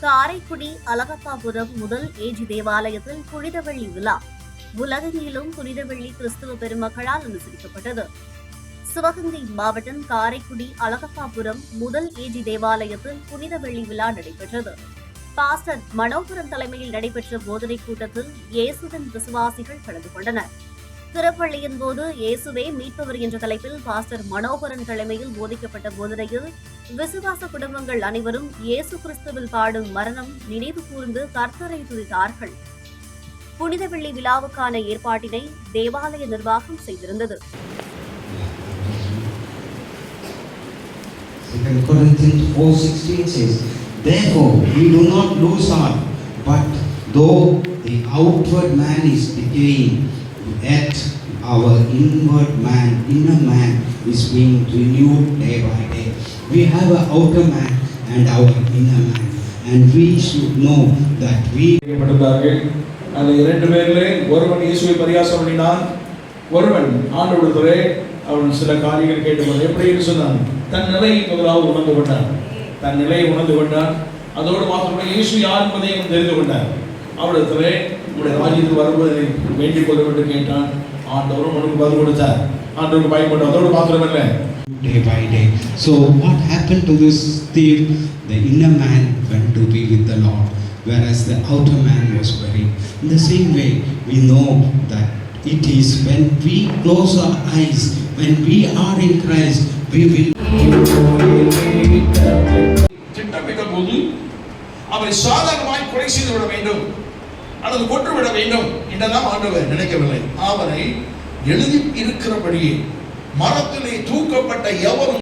காரைக்குடி அழகப்பாபுரம் முதல் ஏஜி தேவாலயத்தில் புனிதவெள்ளி விழா. உலகெங்கிலும் புனிதவெள்ளி கிறிஸ்துவ பெருமக்களால் அனுசரிக்கப்பட்டது. சிவகங்கை மாவட்டம் காரைக்குடி அழகப்பாபுரம் முதல் ஏஜி தேவாலயத்தில் புனிதவள்ளி விழா நடைபெற்றது. பாஸ்டர் மனோகரன் தலைமையில் நடைபெற்ற போதனை கூட்டத்தில் இயேசுடன் விசுவாசிகள் கலந்து கொண்டனர். திருப்பள்ளியின் போது இயேசுவே மீட்பவர் என்ற தலைப்பில் பாஸ்டர் மனோகரன் தலைமையில் போதிக்கப்பட்ட போதனையில் விசுவாச குடும்பங்கள் அனைவரும் இயேசு கிறிஸ்துவில் பாடும் மரணம் நினைவு கூர்ந்து கர்த்தரை துதித்தார்கள். புனித வெள்ளி விழாவுக்கான ஏற்பாட்டினை தேவாலய நிர்வாகம் செய்திருந்தது. Therefore we do not lose heart, but though the outward man is decaying, yet our inward man, inner man, is being renewed day by day. We have an outer man and our inner man, and we should know that we அந்த இரண்டு பேரிலே ஒருவன் இயேசுவை பரிகாசம் பண்ணினான் ஒருவன் ஆண்டோடு துறை அவன் சில காரியங்கள் கேட்டுக்கொண்டு எப்படி சொன்னான்? தன் நிலையை முதலாவது உணர்ந்து கொண்டான். தன் நிலையை உணர்ந்து கொண்டான். அதோடு மாத்திரமே இயேசு யார் என்பதை அவன் தெரிந்து கொண்டான். அவரிடத்திலே உடைய ராஜ்யத்தில் வருவதை வேண்டிக் கொள்ள என்று கேட்டான் ஆண்டவரும் உனக்கு பதில் கொடுத்தார் ஆண்டவருக்கு பயப்படும் அதோடு மாத்திரமல்ல day by day. So what happened to this thief? The inner man went to be with the Lord, whereas the outer man was buried. In the same way, we know that it is when we close our eyes, when we are in Christ, we will அவரை சாதாரணமாய் கொலை செய்து விட வேண்டும் அல்லது கொன்றுவிட வேண்டும் என்றெல்லாம் ஆண்டவர் நினைக்கவில்லை. அவரை எழுதி இருக்கிறபடியே மரத்திலே தூக்கப்பட்ட எவரும்